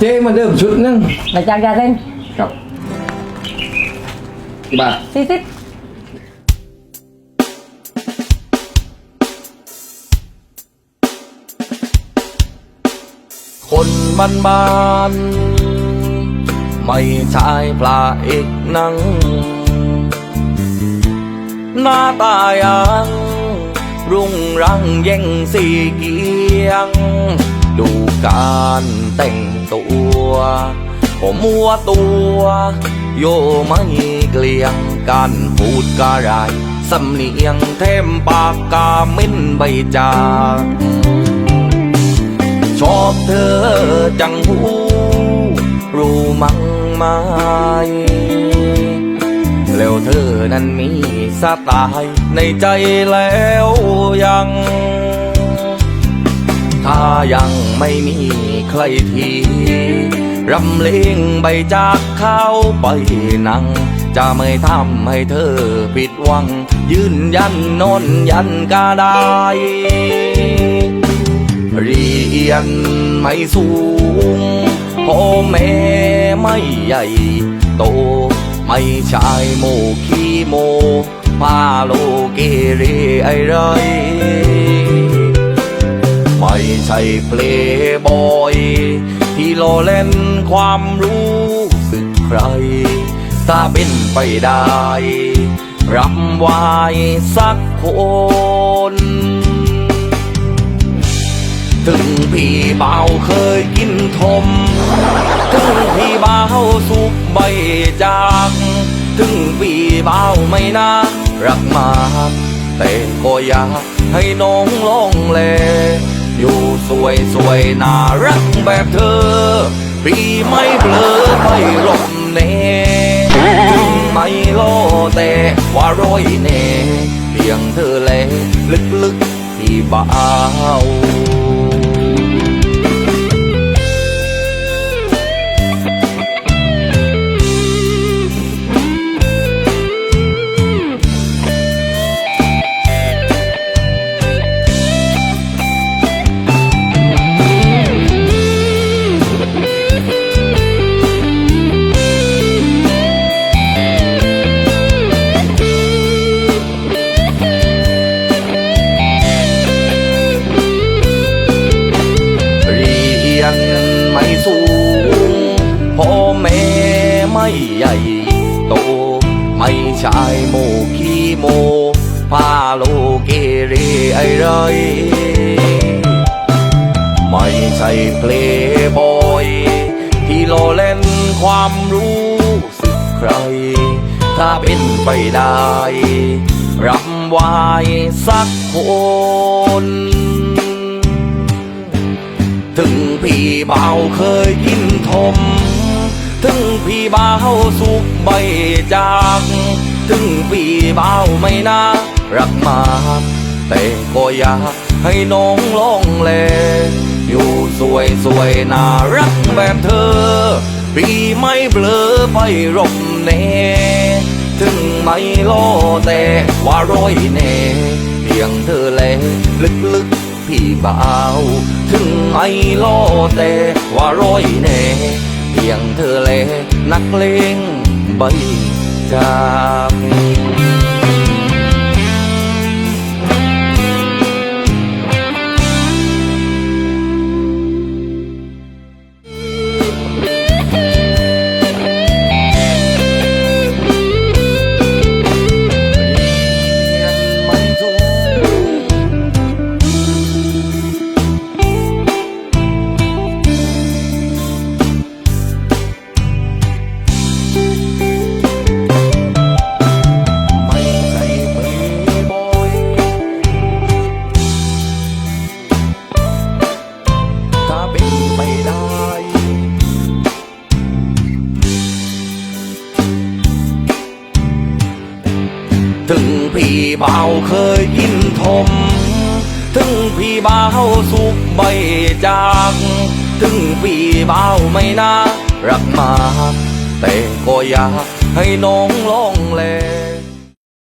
เจ๊มาเริ่มชุดนึงมาจากยาเส้นครับกี่บาทสี่สิบคนบ้านบ้านๆไม่ใช่ปลาเอกหนัง หน้าตายัง รุ่งรังเย่งสีเกียง ดูการแต่งตัวผมมัวตัว โยไม่เกลียงการพูดกะไรสำเนียงเทมปากกาเม้นใบจากชอบเธอจังหูรู้มั้งไหมแล้วเธอนั้นมีสไตล์ในใจแล้ว ยังไม่มีใครทีรำเลงใบจากเขาไปนั่ง จะไม่ทำให้เธอผิดหวัง ยืนยันนนยันก็ได้เรียนไม่สูงพ่อแม่ไม่ใหญ่โต ไม่ใช่โมขี้โมพาโลเกเรไอไร ไม่ใช่เพลย์บอย ที่โลเล่นความรู้สึกใคร ถ้าเป็นไปได้ รับไว้สักคนถึงพี่เบาเคยกินทม ถึงพี่เบาสุกใบจาก ถึงพี่เบาไม่น่ารักมาก แต่ก็อยากให้น้องลองแล อยู่สวยสวยๆน่ารักแบบเธอ ปีไม่เบลอไม่หลมเน่ถึงไม่โลแต่ว่าร้อยเน่เพียงเธอแลลึกๆที่เบาว สูงพ่อแม่ไม่ใหญ่โต ไม่ใช่โมขี้โมพาโลเกเรไอไร ไม่ใช่เพลย์บอย ที่โลเล่นความรู้สึกใคร ถ้าเป็นไปได้รับไว้สักคน ถึง พี่เบาเคยกินทม ถึงพี่เบาสุกใบจาก ถึงพี่เบาไม่น่ารักมาก แต่ก็อยากให้น้องลองแลอยู่สวยสวยๆน่ารักแบบเธอ พี่ไม่เบลอไปรบเน่ถึงไม่โลแต่ว่าร้อยเน่เพียงเธอแลลึกๆพี่เบา ถึงไม่โลแต่ว่าร้อยแน่เพียงเธอแลนักเลงใบจาก ถึงพี่เบาเคยกินทม ถึงพี่เบาสุกใบจาก ถึงพี่เบาไม่น่ารักมากแต่ก็อยากให้น้องลองแล